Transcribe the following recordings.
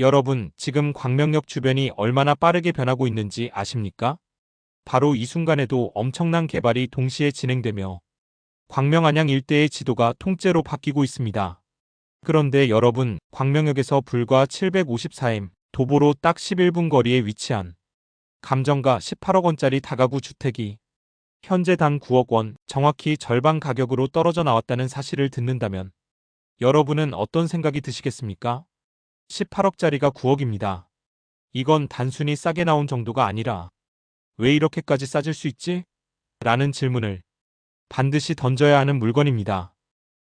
여러분, 지금 광명역 주변이 얼마나 빠르게 변하고 있는지 아십니까? 바로 이 순간에도 엄청난 개발이 동시에 진행되며 광명 안양 일대의 지도가 통째로 바뀌고 있습니다. 그런데 여러분, 광명역에서 불과 754m 도보로 딱 11분 거리에 위치한 감정가 18억 원짜리 다가구 주택이 현재 단 9억 원, 정확히 절반 가격으로 떨어져 나왔다는 사실을 듣는다면 여러분은 어떤 생각이 드시겠습니까? 18억짜리가 9억입니다. 이건 단순히 싸게 나온 정도가 아니라 왜 이렇게까지 싸질 수 있지? 라는 질문을 반드시 던져야 하는 물건입니다.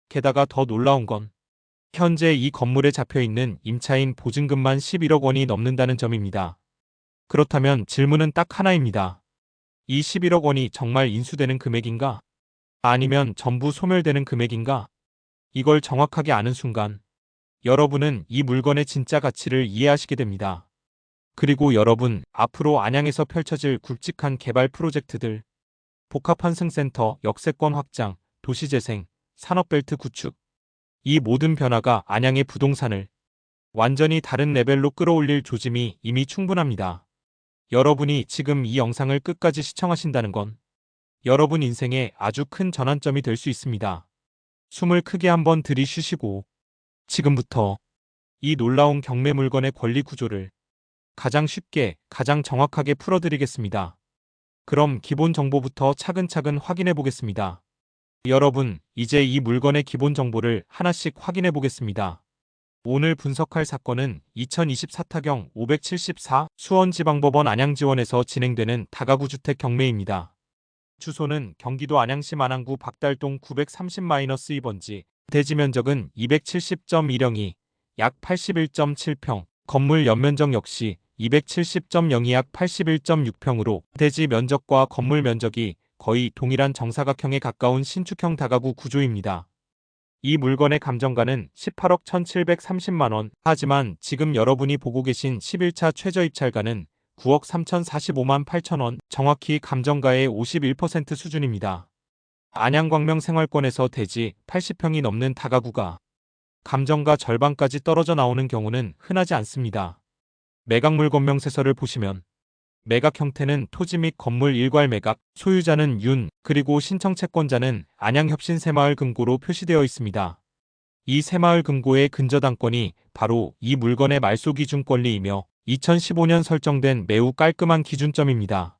게다가 더 놀라운 건 현재 이 건물에 잡혀 있는 임차인 보증금만 11억 원이 넘는다는 점입니다. 그렇다면 질문은 딱 하나입니다. 이 11억 원이 정말 인수되는 금액인가? 아니면 전부 소멸되는 금액인가? 이걸 정확하게 아는 순간 여러분은 이 물건의 진짜 가치를 이해하시게 됩니다. 그리고 여러분, 앞으로 안양에서 펼쳐질 굵직한 개발 프로젝트들, 복합환승센터, 역세권 확장, 도시재생, 산업벨트 구축, 이 모든 변화가 안양의 부동산을 완전히 다른 레벨로 끌어올릴 조짐이 이미 충분합니다. 여러분이 지금 이 영상을 끝까지 시청하신다는 건 여러분 인생에 아주 큰 전환점이 될 수 있습니다. 숨을 크게 한번 들이쉬시고 지금부터 이 놀라운 경매 물건의 권리 구조를 가장 쉽게, 가장 정확하게 풀어드리겠습니다. 그럼 기본 정보부터 차근차근 확인해 보겠습니다. 여러분, 이제 이 물건의 기본 정보를 하나씩 확인해 보겠습니다. 오늘 분석할 사건은 2024 타경 574 수원지방법원 안양지원에서 진행되는 다가구 주택 경매입니다. 주소는 경기도 안양시 만안구 박달동 930-2번지, 대지 면적은 270.1영이 약 81.7평, 건물 연면적 역시 270.02 약 81.6평으로 대지 면적과 건물 면적이 거의 동일한 정사각형에 가까운 신축형 다가구 구조입니다. 이 물건의 감정가는 18억 1730만원, 하지만 지금 여러분이 보고 계신 11차 최저 입찰가는 9억 3045만 8천원, 정확히 감정가의 51% 수준입니다. 안양광명 생활권에서 대지 80평이 넘는 다가구가 감정가 절반까지 떨어져 나오는 경우는 흔하지 않습니다. 매각물 건명세서를 보시면 매각 형태는 토지 및 건물 일괄 매각, 소유자는 윤, 그리고 신청 채권자는 안양협신 새마을 금고로 표시되어 있습니다. 이 새마을 금고의 근저당권이 바로 이 물건의 말소 기준 권리이며 2015년 설정된 매우 깔끔한 기준점입니다.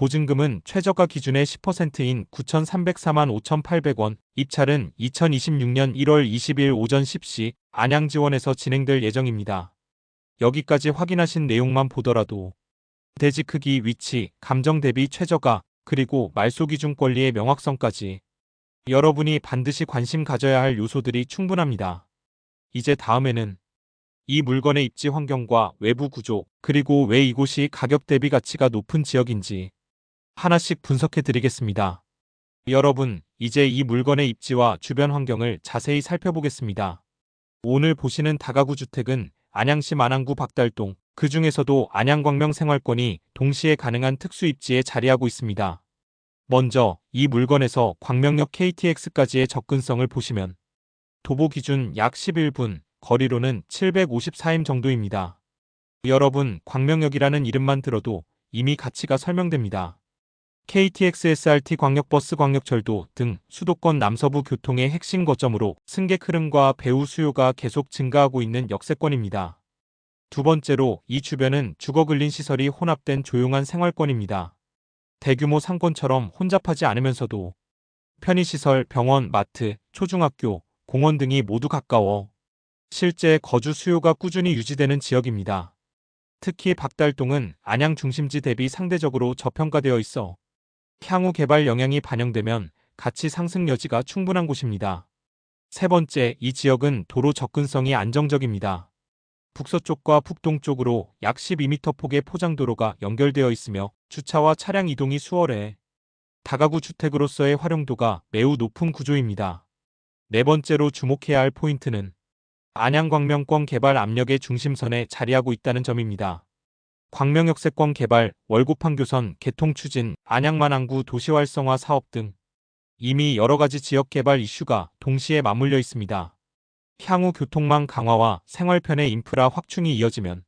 보증금은 최저가 기준의 10%인 9,304만 5,800원, 입찰은 2026년 1월 20일 오전 10시 안양지원에서 진행될 예정입니다. 여기까지 확인하신 내용만 보더라도 대지 크기, 위치, 감정 대비 최저가, 그리고 말소 기준 권리의 명확성까지 여러분이 반드시 관심 가져야 할 요소들이 충분합니다. 이제 다음에는 이 물건의 입지 환경과 외부 구조, 그리고 왜 이곳이 가격 대비 가치가 높은 지역인지 하나씩 분석해 드리겠습니다. 여러분, 이제 이 물건의 입지와 주변 환경을 자세히 살펴보겠습니다. 오늘 보시는 다가구 주택은 안양시 만안구 박달동, 그 중에서도 안양광명 생활권이 동시에 가능한 특수 입지에 자리하고 있습니다. 먼저 이 물건에서 광명역 KTX까지의 접근성을 보시면 도보 기준 약 11분, 거리로는 754임 정도입니다. 여러분, 광명역이라는 이름만 들어도 이미 가치가 설명됩니다. KTX SRT 광역버스 광역철도 등 수도권 남서부 교통의 핵심 거점으로 승객 흐름과 배후 수요가 계속 증가하고 있는 역세권입니다. 두 번째로 이 주변은 주거 근린 시설이 혼합된 조용한 생활권입니다. 대규모 상권처럼 혼잡하지 않으면서도 편의시설, 병원, 마트, 초중학교, 공원 등이 모두 가까워 실제 거주 수요가 꾸준히 유지되는 지역입니다. 특히 박달동은 안양 중심지 대비 상대적으로 저평가되어 있어 향후 개발 영향이 반영되면 가치 상승 여지가 충분한 곳입니다. 세 번째, 이 지역은 도로 접근성이 안정적입니다. 북서쪽과 북동쪽으로 약 12m 폭의 포장도로가 연결되어 있으며 주차와 차량 이동이 수월해 다가구 주택으로서의 활용도가 매우 높은 구조입니다. 네 번째로 주목해야 할 포인트는 안양광명권 개발 압력의 중심선에 자리하고 있다는 점입니다. 광명역세권 개발, 월고판교선, 개통 추진, 안양만안구 도시활성화 사업 등 이미 여러 가지 지역 개발 이슈가 동시에 맞물려 있습니다. 향후 교통망 강화와 생활편의 인프라 확충이 이어지면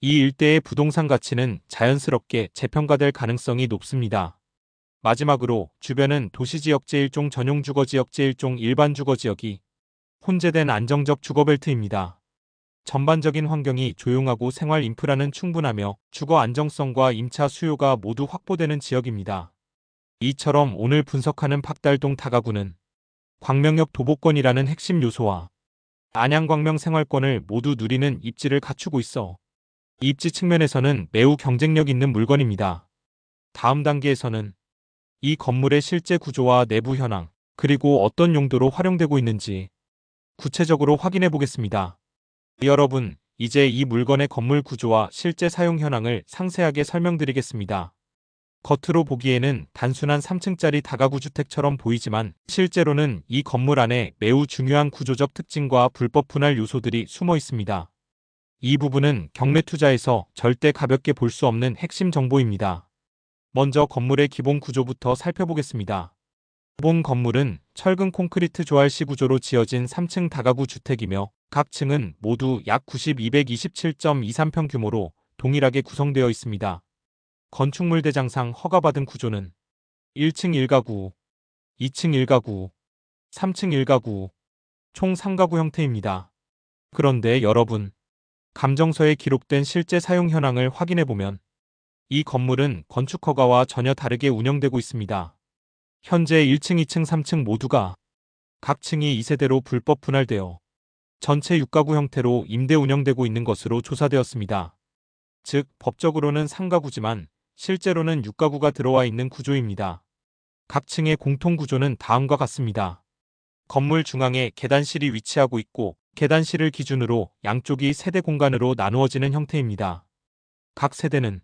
이 일대의 부동산 가치는 자연스럽게 재평가될 가능성이 높습니다. 마지막으로 주변은 도시지역 제1종 전용 주거지역 제1종 일반 주거지역이 혼재된 안정적 주거벨트입니다. 전반적인 환경이 조용하고 생활 인프라는 충분하며 주거 안정성과 임차 수요가 모두 확보되는 지역입니다. 이처럼 오늘 분석하는 박달동 다가구는 광명역 도보권이라는 핵심 요소와 안양광명 생활권을 모두 누리는 입지를 갖추고 있어 입지 측면에서는 매우 경쟁력 있는 물건입니다. 다음 단계에서는 이 건물의 실제 구조와 내부 현황, 그리고 어떤 용도로 활용되고 있는지 구체적으로 확인해 보겠습니다. 여러분, 이제 이 물건의 건물 구조와 실제 사용 현황을 상세하게 설명드리겠습니다. 겉으로 보기에는 단순한 3층짜리 다가구 주택처럼 보이지만 실제로는 이 건물 안에 매우 중요한 구조적 특징과 불법 분할 요소들이 숨어 있습니다. 이 부분은 경매 투자에서 절대 가볍게 볼 수 없는 핵심 정보입니다. 먼저 건물의 기본 구조부터 살펴보겠습니다. 기본 건물은 철근 콘크리트 조알시 구조로 지어진 3층 다가구 주택이며 각 층은 모두 약 90-227.23평 규모로 동일하게 구성되어 있습니다. 건축물 대장상 허가받은 구조는 1층 1가구, 2층 1가구, 3층 1가구, 총 3가구 형태입니다. 그런데 여러분, 감정서에 기록된 실제 사용 현황을 확인해 보면 이 건물은 건축 허가와 전혀 다르게 운영되고 있습니다. 현재 1층, 2층, 3층 모두가 각 층이 2세대로 불법 분할되어 전체 6가구 형태로 임대 운영되고 있는 것으로 조사되었습니다. 즉, 법적으로는 3가구지만 실제로는 6가구가 들어와 있는 구조입니다. 각 층의 공통 구조는 다음과 같습니다. 건물 중앙에 계단실이 위치하고 있고 계단실을 기준으로 양쪽이 세대 공간으로 나누어지는 형태입니다. 각 세대는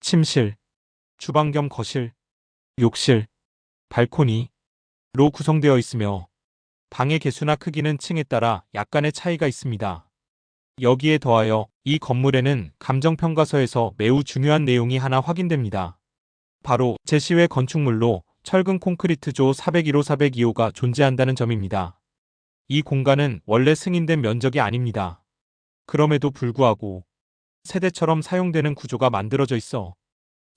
침실, 주방 겸 거실, 욕실, 발코니로 구성되어 있으며 방의 개수나 크기는 층에 따라 약간의 차이가 있습니다. 여기에 더하여 이 건물에는 감정평가서에서 매우 중요한 내용이 하나 확인됩니다. 바로 제시외 건축물로 철근 콘크리트조 401호 402호가 존재한다는 점입니다. 이 공간은 원래 승인된 면적이 아닙니다. 그럼에도 불구하고 세대처럼 사용되는 구조가 만들어져 있어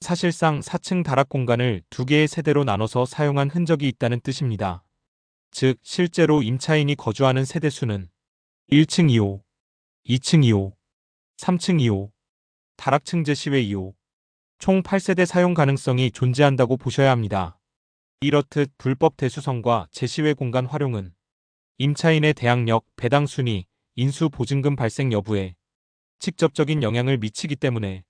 사실상 4층 다락 공간을 두 개의 세대로 나눠서 사용한 흔적이 있다는 뜻입니다. 즉, 실제로 임차인이 거주하는 세대 수는 1층 2호, 2층 2호, 3층 2호, 다락층 제시외 2호, 총 8세대 사용 가능성이 존재한다고 보셔야 합니다. 이렇듯 불법 대수성과 제시외 공간 활용은 임차인의 대항력, 배당 순위, 인수 보증금 발생 여부에 직접적인 영향을 미치기 때문에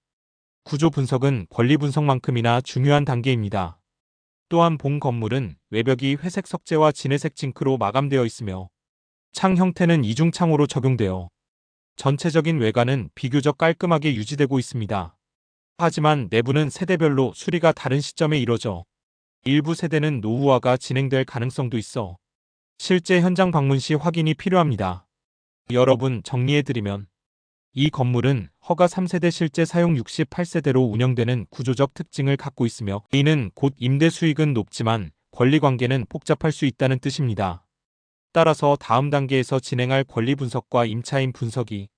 구조 분석은 권리 분석만큼이나 중요한 단계입니다. 또한 본 건물은 외벽이 회색 석재와 진회색 징크로 마감되어 있으며 창 형태는 이중창호로 적용되어 전체적인 외관은 비교적 깔끔하게 유지되고 있습니다. 하지만 내부는 세대별로 수리가 다른 시점에 이뤄져 일부 세대는 노후화가 진행될 가능성도 있어 실제 현장 방문 시 확인이 필요합니다. 여러분 정리해드리면 이 건물은 허가 3세대 실제 사용 68세대로 운영되는 구조적 특징을 갖고 있으며 이는 곧 임대 수익은 높지만 권리 관계는 복잡할 수 있다는 뜻입니다. 따라서 다음 단계에서 진행할 권리 분석과 임차인 분석이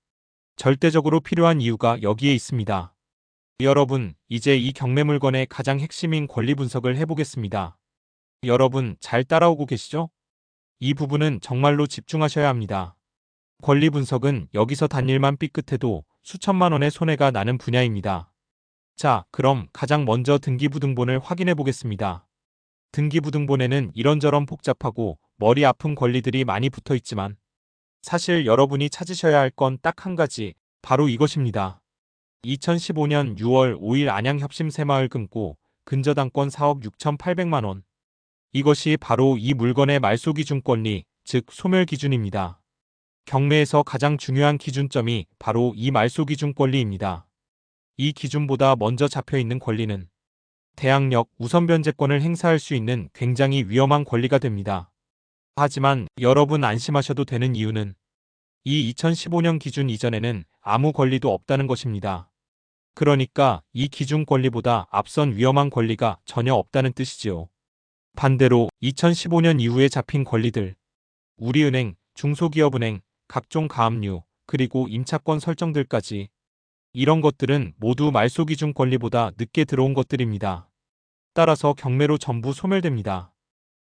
절대적으로 필요한 이유가 여기에 있습니다. 여러분, 이제 이 경매 물건의 가장 핵심인 권리 분석을 해보겠습니다. 여러분, 잘 따라오고 계시죠? 이 부분은 정말로 집중하셔야 합니다. 권리 분석은 여기서 단일만 삐끗해도 수천만 원의 손해가 나는 분야입니다. 자, 그럼 가장 먼저 등기부등본을 확인해 보겠습니다. 등기부등본에는 이런저런 복잡하고 머리 아픈 권리들이 많이 붙어 있지만 사실 여러분이 찾으셔야 할 건 딱 한 가지, 바로 이것입니다. 2015년 6월 5일 안양협심 새마을 금고 근저당권 사업 6,800만 원. 이것이 바로 이 물건의 말소 기준 권리, 즉 소멸 기준입니다. 경매에서 가장 중요한 기준점이 바로 이 말소 기준 권리입니다. 이 기준보다 먼저 잡혀 있는 권리는 대항력 우선 변제권을 행사할 수 있는 굉장히 위험한 권리가 됩니다. 하지만 여러분 안심하셔도 되는 이유는 이 2015년 기준 이전에는 아무 권리도 없다는 것입니다. 그러니까 이 기준 권리보다 앞선 위험한 권리가 전혀 없다는 뜻이지요. 반대로 2015년 이후에 잡힌 권리들, 우리은행, 중소기업은행, 각종 가압류, 그리고 임차권 설정들까지 이런 것들은 모두 말소 기준 권리보다 늦게 들어온 것들입니다. 따라서 경매로 전부 소멸됩니다.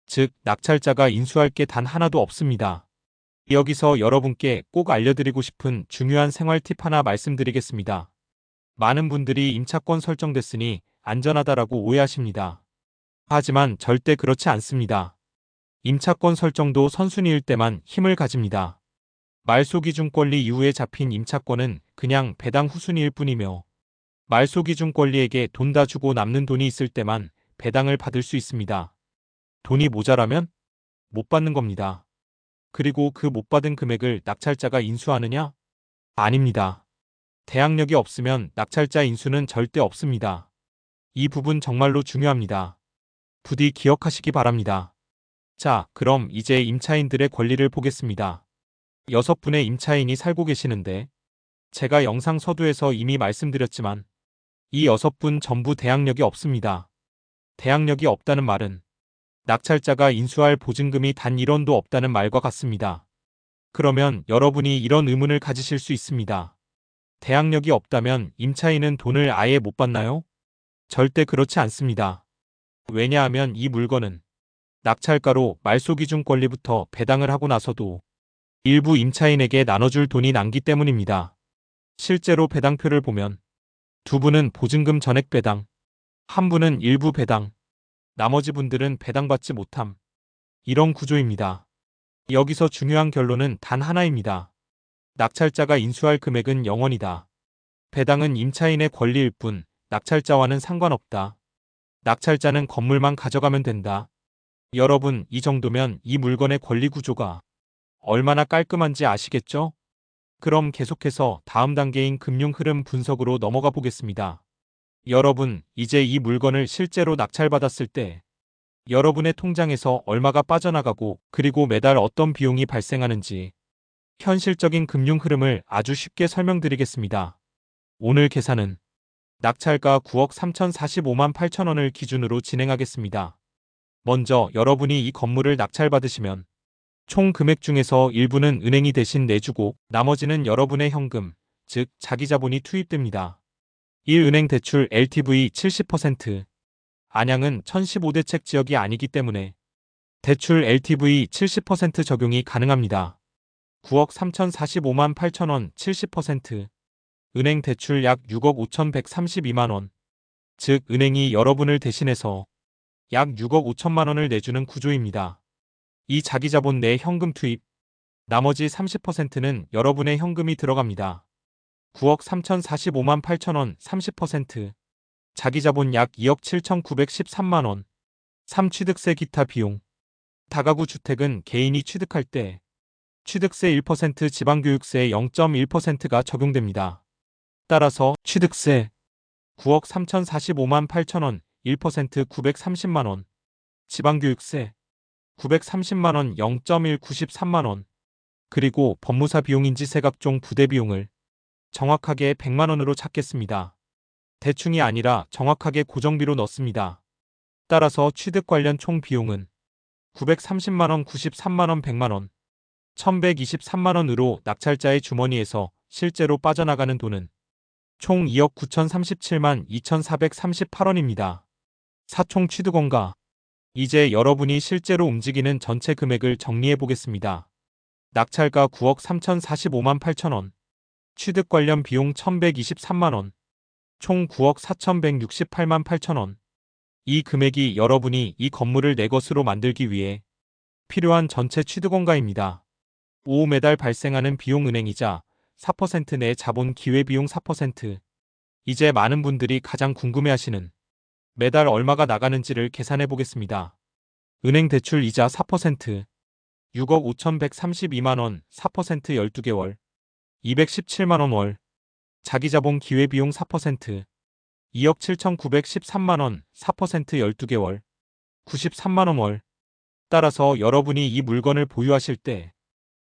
즉, 낙찰자가 인수할 게 단 하나도 없습니다. 여기서 여러분께 꼭 알려드리고 싶은 중요한 생활 팁 하나 말씀드리겠습니다. 많은 분들이 임차권 설정됐으니 안전하다라고 오해하십니다. 하지만 절대 그렇지 않습니다. 임차권 설정도 선순위일 때만 힘을 가집니다. 말소 기준 권리 이후에 잡힌 임차권은 그냥 배당 후순위일 뿐이며 말소 기준 권리에게 돈 다 주고 남는 돈이 있을 때만 배당을 받을 수 있습니다. 돈이 모자라면 못 받는 겁니다. 그리고 그 못 받은 금액을 낙찰자가 인수하느냐? 아닙니다. 대항력이 없으면 낙찰자 인수는 절대 없습니다. 이 부분 정말로 중요합니다. 부디 기억하시기 바랍니다. 자, 그럼 이제 임차인들의 권리를 보겠습니다. 여섯 분의 임차인이 살고 계시는데, 제가 영상 서두에서 이미 말씀드렸지만, 이 여섯 분 전부 대항력이 없습니다. 대항력이 없다는 말은 낙찰자가 인수할 보증금이 단 1원도 없다는 말과 같습니다. 그러면 여러분이 이런 의문을 가지실 수 있습니다. 대항력이 없다면 임차인은 돈을 아예 못 받나요? 절대 그렇지 않습니다. 왜냐하면 이 물건은 낙찰가로 말소 기준 권리부터 배당을 하고 나서도 일부 임차인에게 나눠줄 돈이 남기 때문입니다. 실제로 배당표를 보면 두 분은 보증금 전액 배당, 한 분은 일부 배당, 나머지 분들은 배당받지 못함. 이런 구조입니다. 여기서 중요한 결론은 단 하나입니다. 낙찰자가 인수할 금액은 0원이다. 배당은 임차인의 권리일 뿐 낙찰자와는 상관없다. 낙찰자는 건물만 가져가면 된다. 여러분, 이 정도면 이 물건의 권리 구조가 얼마나 깔끔한지 아시겠죠? 그럼 계속해서 다음 단계인 금융 흐름 분석으로 넘어가 보겠습니다. 여러분, 이제 이 물건을 실제로 낙찰받았을 때 여러분의 통장에서 얼마가 빠져나가고 그리고 매달 어떤 비용이 발생하는지 현실적인 금융 흐름을 아주 쉽게 설명드리겠습니다. 오늘 계산은 낙찰가 9억 3,045만 8천 원을 기준으로 진행하겠습니다. 먼저 여러분이 이 건물을 낙찰받으시면 총 금액 중에서 일부는 은행이 대신 내주고 나머지는 여러분의 현금, 즉 자기 자본이 투입됩니다. 1은행 대출 LTV 70%. 안양은 1015대 책 지역이 아니기 때문에 대출 LTV 70% 적용이 가능합니다. 9억 3045만 8천 원 70%. 은행 대출 약 6억 5132만 원. 즉 은행이 여러분을 대신해서 약 6억 5천만 원을 내주는 구조입니다. 이 자기 자본 내 현금 투입, 나머지 30%는 여러분의 현금이 들어갑니다. 9억 3,045만 8천 원 30%. 자기 자본 약 2억 7,913만 원. 3취득세 기타 비용. 다가구 주택은 개인이 취득할 때 취득세 1% 지방교육세 0.1%가 적용됩니다. 따라서 취득세 9억 3,045만 8천 원 1% 930만 원. 지방교육세 930만 원 0.193만 원. 그리고 법무사 비용인지 세 각종 부대 비용을 정확하게 100만 원으로 찾겠습니다. 대충이 아니라 정확하게 고정비로 넣습니다. 따라서 취득 관련 총 비용은 930만 원, 93만 원, 100만 원, 1123만 원으로 낙찰자의 주머니에서 실제로 빠져나가는 돈은 총 2억 9,037만 2,438원입니다. 사총 취득원가 이제 여러분이 실제로 움직이는 전체 금액을 정리해 보겠습니다. 낙찰가 9억 3,045만 8천 원, 취득 관련 비용 1,123만원, 총 9억 4,168만 8천원. 이 금액이 여러분이 이 건물을 내 것으로 만들기 위해 필요한 전체 취득원가입니다. 5 매달 발생하는 비용 은행이자 4%내 자본 기회비용 4%. 이제 많은 분들이 가장 궁금해하시는 매달 얼마가 나가는지를 계산해 보겠습니다. 은행 대출 이자 4%, 6억 5,132만원 4% 12개월, 217만원 월. 자기자본 기회비용 4%. 2억 7,913만원 4% 12개월. 93만원 월. 따라서 여러분이 이 물건을 보유하실 때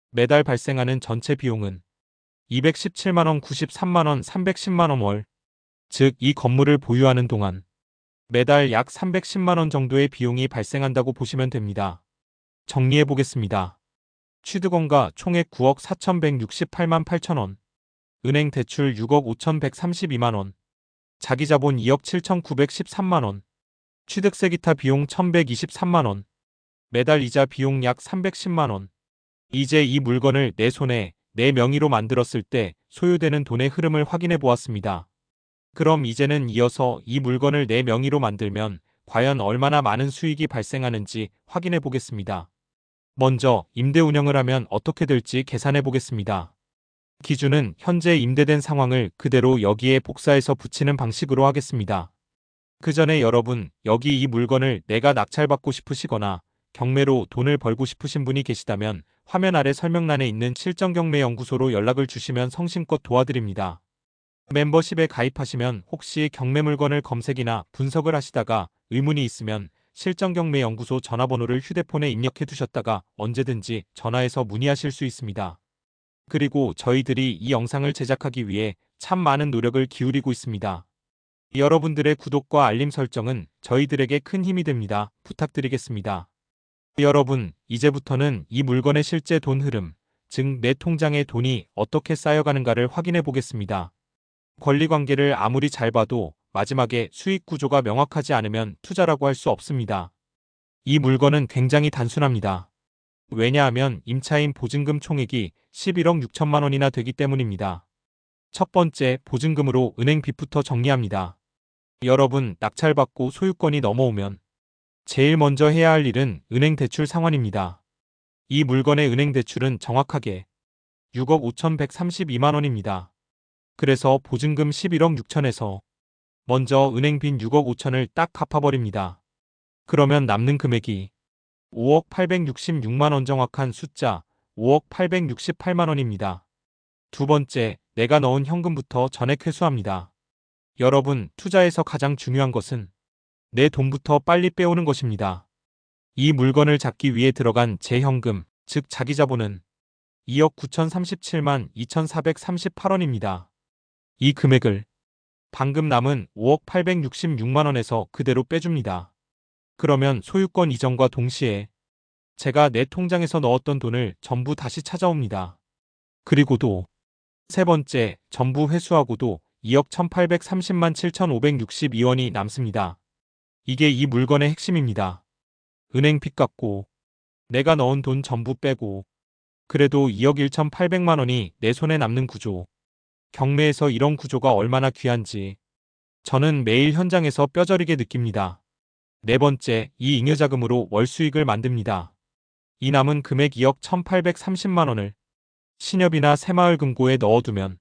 매달 발생하는 전체 비용은 217만원 93만원 310만원 월. 즉 이 건물을 보유하는 동안 매달 약 310만원 정도의 비용이 발생한다고 보시면 됩니다. 정리해 보겠습니다. 취득원가 총액 9억 4,168만 8천원. 은행 대출 6억 5,132만원. 자기자본 2억 7,913만원. 취득세 기타 비용 1,123만원. 매달 이자 비용 약 310만원. 이제 이 물건을 내 손에 내 명의로 만들었을 때 소요되는 돈의 흐름을 확인해 보았습니다. 그럼 이제는 이어서 이 물건을 내 명의로 만들면 과연 얼마나 많은 수익이 발생하는지 확인해 보겠습니다. 먼저 임대 운영을 하면 어떻게 될지 계산해 보겠습니다. 기준은 현재 임대된 상황을 그대로 여기에 복사해서 붙이는 방식으로 하겠습니다. 그 전에 여러분, 여기 이 물건을 내가 낙찰받고 싶으시거나 경매로 돈을 벌고 싶으신 분이 계시다면 화면 아래 설명란에 있는 실전경매연구소로 연락을 주시면 성심껏 도와드립니다. 멤버십에 가입하시면 혹시 경매 물건을 검색이나 분석을 하시다가 의문이 있으면 실전경매연구소 전화번호를 휴대폰에 입력해 두셨다가 언제든지 전화해서 문의하실 수 있습니다. 그리고 저희들이 이 영상을 제작하기 위해 참 많은 노력을 기울이고 있습니다. 여러분들의 구독과 알림 설정은 저희들에게 큰 힘이 됩니다. 부탁드리겠습니다. 여러분, 이제부터는 이 물건의 실제 돈 흐름, 즉 내 통장에 돈이 어떻게 쌓여가는가를 확인해 보겠습니다. 권리 관계를 아무리 잘 봐도 마지막에 수익 구조가 명확하지 않으면 투자라고 할 수 없습니다. 이 물건은 굉장히 단순합니다. 왜냐하면 임차인 보증금 총액이 11억 6천만 원이나 되기 때문입니다. 첫 번째, 보증금으로 은행 빚부터 정리합니다. 여러분, 낙찰받고 소유권이 넘어오면 제일 먼저 해야 할 일은 은행 대출 상환입니다. 이 물건의 은행 대출은 정확하게 6억 5,132만 원입니다. 그래서 보증금 11억 6천에서 먼저 은행 빚 6억 5천을 딱 갚아버립니다. 그러면 남는 금액이 5억 866만 원 정확한 숫자 5억 868만 원입니다. 두 번째, 내가 넣은 현금부터 전액 회수합니다. 여러분, 투자에서 가장 중요한 것은 내 돈부터 빨리 빼오는 것입니다. 이 물건을 잡기 위해 들어간 제 현금, 즉 자기 자본은 2억 9,037만 2,438원입니다. 이 금액을 방금 남은 5억 866만 원에서 그대로 빼줍니다. 그러면 소유권 이전과 동시에 제가 내 통장에서 넣었던 돈을 전부 다시 찾아옵니다. 그리고도 세 번째, 전부 회수하고도 2억 1830만 7562원이 남습니다. 이게 이 물건의 핵심입니다. 은행 빚 갚고 내가 넣은 돈 전부 빼고 그래도 2억 1,800만 원이 내 손에 남는 구조. 경매에서 이런 구조가 얼마나 귀한지 저는 매일 현장에서 뼈저리게 느낍니다. 네 번째, 이 잉여자금으로 월 수익을 만듭니다. 이 남은 금액 2억 1,830만 원을 신협이나 새마을 금고에 넣어두면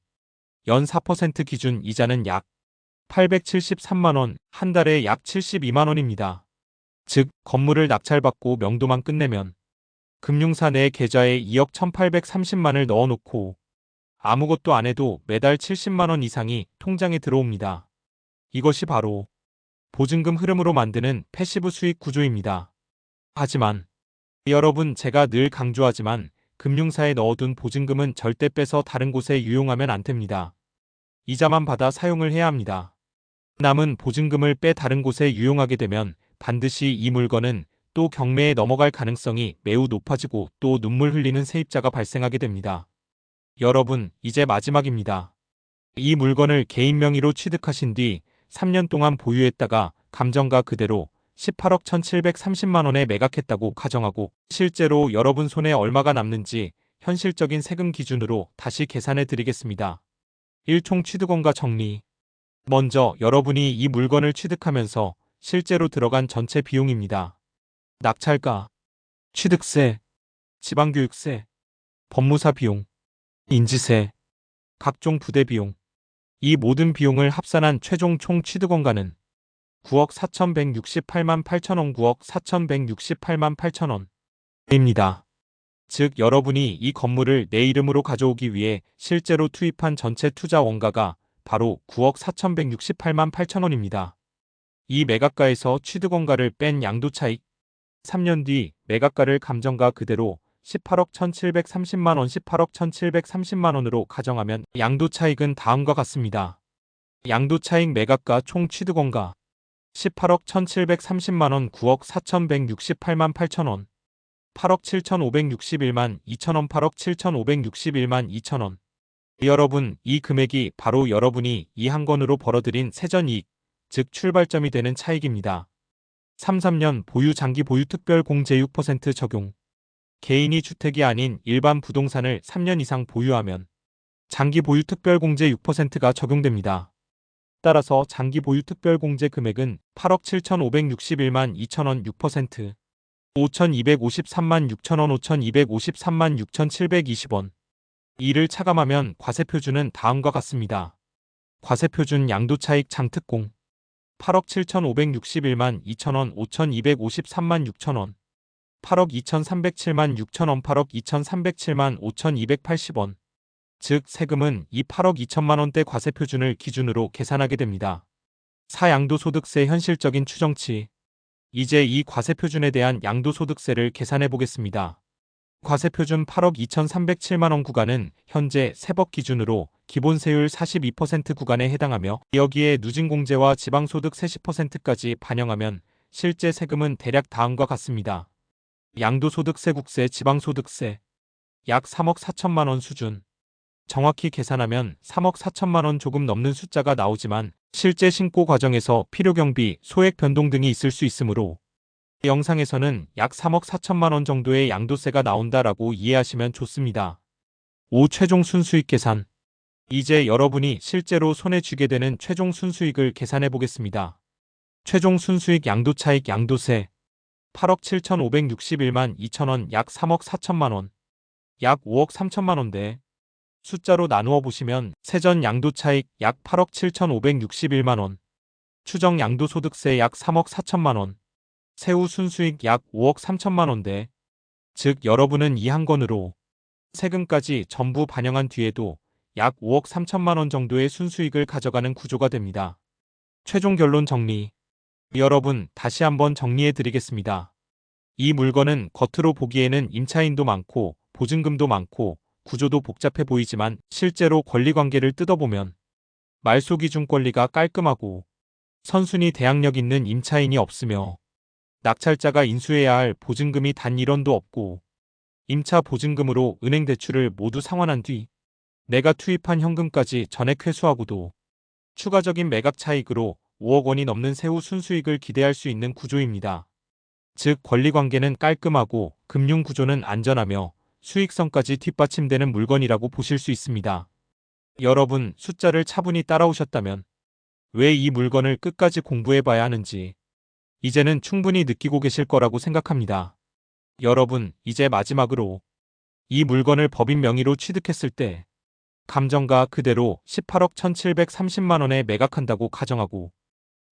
연 4% 기준 이자는 약 873만 원, 한 달에 약 72만 원입니다. 즉, 건물을 낙찰받고 명도만 끝내면 금융사 내 계좌에 2억 1830만을 넣어놓고 아무것도 안 해도 매달 70만 원 이상이 통장에 들어옵니다. 이것이 바로 보증금 흐름으로 만드는 패시브 수익 구조입니다. 하지만 여러분 제가 늘 강조하지만 금융사에 넣어둔 보증금은 절대 빼서 다른 곳에 유용하면 안 됩니다. 이자만 받아 사용을 해야 합니다. 남은 보증금을 빼 다른 곳에 유용하게 되면 반드시 이 물건은 또 경매에 넘어갈 가능성이 매우 높아지고 또 눈물 흘리는 세입자가 발생하게 됩니다. 여러분, 이제 마지막입니다. 이 물건을 개인 명의로 취득하신 뒤 3년 동안 보유했다가 감정가 그대로 18억 1730만 원에 매각했다고 가정하고 실제로 여러분 손에 얼마가 남는지 현실적인 세금 기준으로 다시 계산해 드리겠습니다. 1총 취득원가 정리. 먼저 여러분이 이 물건을 취득하면서 실제로 들어간 전체 비용입니다. 낙찰가, 취득세, 지방교육세, 법무사 비용, 인지세, 각종 부대 비용. 이 모든 비용을 합산한 최종 총 취득원가는 9억 4,168만 8천원 9억 4,168만 8천원 입니다. 즉 여러분이 이 건물을 내 이름으로 가져오기 위해 실제로 투입한 전체 투자 원가가 바로 9억 4,168만 8천원입니다. 이 매각가에서 취득원가를 뺀 양도 차익 3년 뒤 매각가를 감정가 그대로 18억 1,730만원 18억 1,730만원으로 가정하면 양도차익은 다음과 같습니다. 양도차익 매각가 총 취득원가 18억 1,730만원 9억 4,168만 8천원 8억 7,561만 2천원 8억 7,561만 2천원. 여러분, 이 금액이 바로 여러분이 이 한 건으로 벌어들인 세전이익, 즉 출발점이 되는 차익입니다. 33년 보유 장기 보유 특별 공제 6% 적용. 개인이 주택이 아닌 일반 부동산을 3년 이상 보유하면 장기 보유 특별 공제 6%가 적용됩니다. 따라서 장기 보유 특별 공제 금액은 8억 7,561만 2천원 6%, 5,253만 6천원 5,253만 6,720원. 이를 차감하면 과세표준은 다음과 같습니다. 과세표준 양도차익 장특공 8억 7,561만 2천원 5,253만 6천원 8억 2,307만 6천원 8억 2,307만 5,280원 즉 세금은 이 8억 2천만 원대 과세 표준을 기준으로 계산하게 됩니다. 사양도소득세 현실적인 추정치 이제 이 과세 표준에 대한 양도소득세를 계산해 보겠습니다. 과세 표준 8억 2,307만 원 구간은 현재 세법 기준으로 기본세율 42% 구간에 해당하며 여기에 누진공제와 지방소득 세 10%까지 반영하면 실제 세금은 대략 다음과 같습니다. 양도소득세 국세 지방소득세 약 3억 4천만 원 수준 정확히 계산하면 3억 4천만 원 조금 넘는 숫자가 나오지만 실제 신고 과정에서 필요 경비, 소액 변동 등이 있을 수 있으므로 영상에서는 약 3억 4천만 원 정도의 양도세가 나온다라고 이해하시면 좋습니다. 5. 최종 순수익 계산 이제 여러분이 실제로 손에 쥐게 되는 최종 순수익을 계산해 보겠습니다. 최종 순수익 양도차익 양도세 8억 7,561만 2천원 약 3억 4천만 원, 약 5억 3천만 원대 숫자로 나누어 보시면 세전 양도차익 약 8억 7,561만 원, 추정 양도소득세 약 3억 4천만 원, 세후 순수익 약 5억 3천만 원대. 즉 여러분은 이 한 건으로 세금까지 전부 반영한 뒤에도 약 5억 3천만 원 정도의 순수익을 가져가는 구조가 됩니다. 최종 결론 정리. 여러분 다시 한번 정리해 드리겠습니다. 이 물건은 겉으로 보기에는 임차인도 많고 보증금도 많고 구조도 복잡해 보이지만 실제로 권리관계를 뜯어보면 말소기준 권리가 깔끔하고 선순위 대항력 있는 임차인이 없으며 낙찰자가 인수해야 할 보증금이 단 1원도 없고 임차 보증금으로 은행 대출을 모두 상환한 뒤 내가 투입한 현금까지 전액 회수하고도 추가적인 매각 차익으로 5억 원이 넘는 세후 순수익을 기대할 수 있는 구조입니다. 즉 권리관계는 깔끔하고 금융 구조는 안전하며 수익성까지 뒷받침되는 물건이라고 보실 수 있습니다. 여러분 숫자를 차분히 따라오셨다면 왜 이 물건을 끝까지 공부해봐야 하는지 이제는 충분히 느끼고 계실 거라고 생각합니다. 여러분, 이제 마지막으로 이 물건을 법인 명의로 취득했을 때 감정가 그대로 18억 1730만 원에 매각한다고 가정하고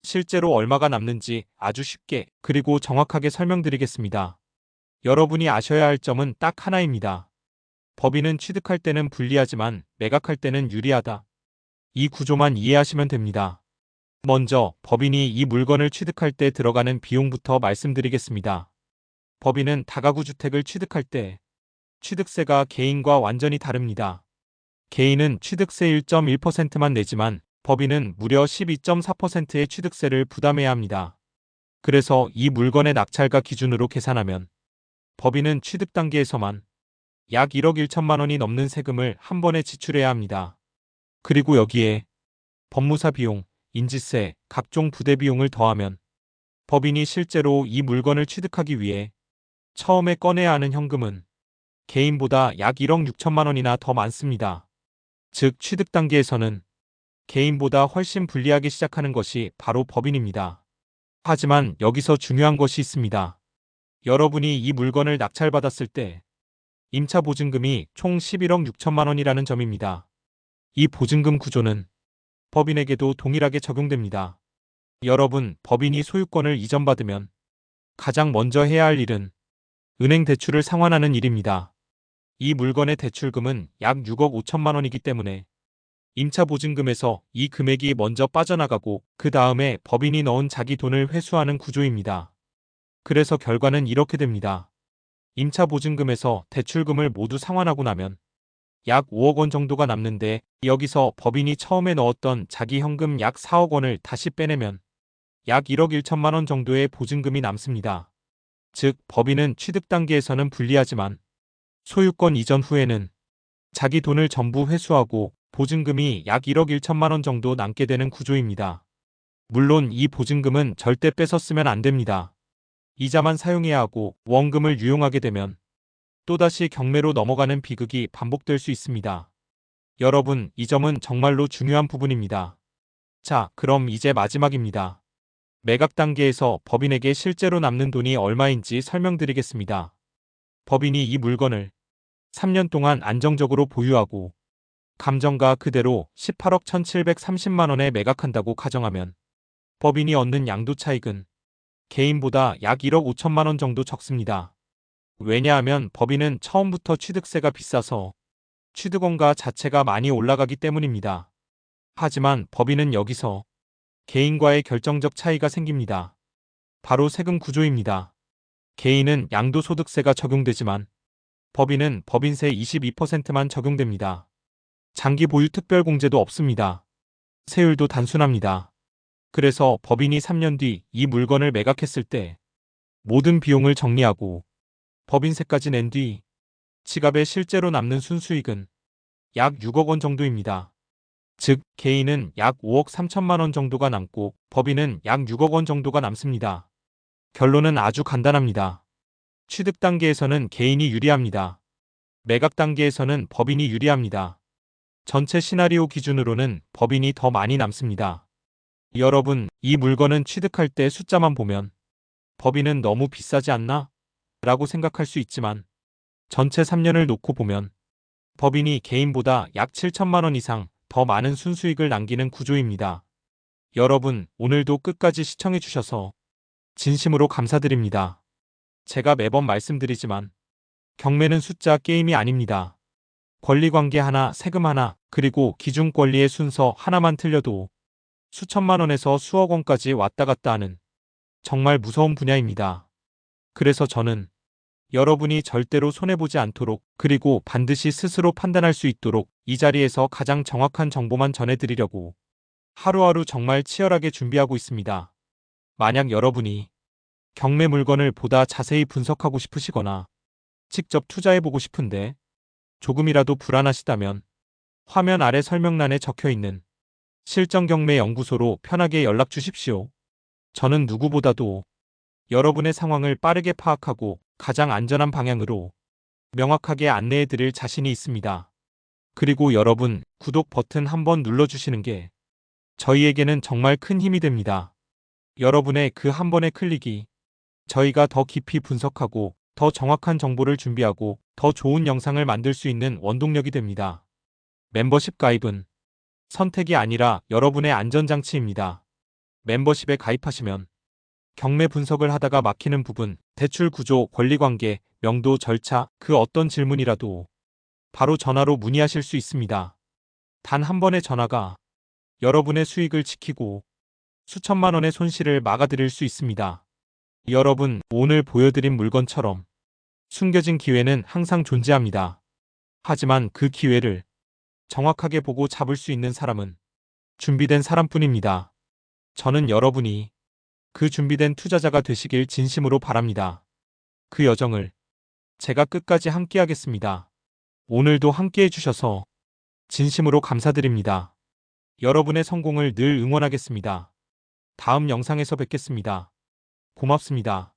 실제로 얼마가 남는지 아주 쉽게 그리고 정확하게 설명드리겠습니다. 여러분이 아셔야 할 점은 딱 하나입니다. 법인은 취득할 때는 불리하지만 매각할 때는 유리하다. 이 구조만 이해하시면 됩니다. 먼저 법인이 이 물건을 취득할 때 들어가는 비용부터 말씀드리겠습니다. 법인은 다가구 주택을 취득할 때 취득세가 개인과 완전히 다릅니다. 개인은 취득세 1.1%만 내지만 법인은 무려 12.4%의 취득세를 부담해야 합니다. 그래서 이 물건의 낙찰가 기준으로 계산하면 법인은 취득 단계에서만 약 1억 1천만 원이 넘는 세금을 한 번에 지출해야 합니다. 그리고 여기에 법무사 비용, 인지세, 각종 부대 비용을 더하면 법인이 실제로 이 물건을 취득하기 위해 처음에 꺼내야 하는 현금은 개인보다 약 1억 6천만 원이나 더 많습니다. 즉 취득 단계에서는 개인보다 훨씬 불리하게 시작하는 것이 바로 법인입니다. 하지만 여기서 중요한 것이 있습니다. 여러분이 이 물건을 낙찰받았을 때 임차 보증금이 총 11억 6천만 원이라는 점입니다. 이 보증금 구조는 법인에게도 동일하게 적용됩니다. 여러분, 법인이 소유권을 이전받으면 가장 먼저 해야 할 일은 은행 대출을 상환하는 일입니다. 이 물건의 대출금은 약 6억 5천만 원이기 때문에 임차 보증금에서 이 금액이 먼저 빠져나가고 그 다음에 법인이 넣은 자기 돈을 회수하는 구조입니다. 그래서 결과는 이렇게 됩니다. 임차 보증금에서 대출금을 모두 상환하고 나면 약 5억 원 정도가 남는데 여기서 법인이 처음에 넣었던 자기 현금 약 4억 원을 다시 빼내면 약 1억 1천만 원 정도의 보증금이 남습니다. 즉, 법인은 취득 단계에서는 불리하지만 소유권 이전 후에는 자기 돈을 전부 회수하고 보증금이 약 1억 1천만 원 정도 남게 되는 구조입니다. 물론 이 보증금은 절대 뺏어 쓰면 안 됩니다. 이자만 사용해야 하고 원금을 유용하게 되면 또다시 경매로 넘어가는 비극이 반복될 수 있습니다. 여러분, 이 점은 정말로 중요한 부분입니다. 자, 그럼 이제 마지막입니다. 매각 단계에서 법인에게 실제로 남는 돈이 얼마인지 설명드리겠습니다. 법인이 이 물건을 3년 동안 안정적으로 보유하고 감정가 그대로 18억 1730만 원에 매각한다고 가정하면 법인이 얻는 양도 차익은 개인보다 약 1억 5천만 원 정도 적습니다. 왜냐하면 법인은 처음부터 취득세가 비싸서 취득원가 자체가 많이 올라가기 때문입니다. 하지만 법인은 여기서 개인과의 결정적 차이가 생깁니다. 바로 세금 구조입니다. 개인은 양도소득세가 적용되지만 법인은 법인세 22%만 적용됩니다. 장기 보유 특별 공제도 없습니다. 세율도 단순합니다. 그래서 법인이 3년 뒤 이 물건을 매각했을 때 모든 비용을 정리하고 법인세까지 낸 뒤 지갑에 실제로 남는 순수익은 약 6억 원 정도입니다. 즉, 개인은 약 5억 3천만 원 정도가 남고 법인은 약 6억 원 정도가 남습니다. 결론은 아주 간단합니다. 취득 단계에서는 개인이 유리합니다. 매각 단계에서는 법인이 유리합니다. 전체 시나리오 기준으로는 법인이 더 많이 남습니다. 여러분, 이 물건은 취득할 때 숫자만 보면 법인은 너무 비싸지 않나? 라고 생각할 수 있지만 전체 3년을 놓고 보면 법인이 개인보다 약 7천만 원 이상 더 많은 순수익을 남기는 구조입니다. 여러분, 오늘도 끝까지 시청해 주셔서 진심으로 감사드립니다. 제가 매번 말씀드리지만 경매는 숫자 게임이 아닙니다. 권리관계 하나, 세금 하나, 그리고 기준 권리의 순서 하나만 틀려도 수천만 원에서 수억 원까지 왔다 갔다 하는 정말 무서운 분야입니다. 그래서 저는 여러분이 절대로 손해보지 않도록 그리고 반드시 스스로 판단할 수 있도록 이 자리에서 가장 정확한 정보만 전해드리려고 하루하루 정말 치열하게 준비하고 있습니다. 만약 여러분이 경매 물건을 보다 자세히 분석하고 싶으시거나 직접 투자해보고 싶은데 조금이라도 불안하시다면 화면 아래 설명란에 적혀 있는 실전경매 연구소로 편하게 연락 주십시오. 저는 누구보다도 여러분의 상황을 빠르게 파악하고 가장 안전한 방향으로 명확하게 안내해 드릴 자신이 있습니다. 그리고 여러분 구독 버튼 한번 눌러주시는 게 저희에게는 정말 큰 힘이 됩니다. 여러분의 그 한 번의 클릭이 저희가 더 깊이 분석하고 더 정확한 정보를 준비하고 더 좋은 영상을 만들 수 있는 원동력이 됩니다. 멤버십 가입은 선택이 아니라 여러분의 안전장치입니다. 멤버십에 가입하시면 경매 분석을 하다가 막히는 부분, 대출 구조, 권리관계, 명도, 절차, 그 어떤 질문이라도 바로 전화로 문의하실 수 있습니다. 단 한 번의 전화가 여러분의 수익을 지키고 수천만 원의 손실을 막아드릴 수 있습니다. 여러분, 오늘 보여드린 물건처럼 숨겨진 기회는 항상 존재합니다. 하지만 그 기회를 정확하게 보고 잡을 수 있는 사람은 준비된 사람뿐입니다. 저는 여러분이 그 준비된 투자자가 되시길 진심으로 바랍니다. 그 여정을 제가 끝까지 함께하겠습니다. 오늘도 함께해 주셔서 진심으로 감사드립니다. 여러분의 성공을 늘 응원하겠습니다. 다음 영상에서 뵙겠습니다. 고맙습니다.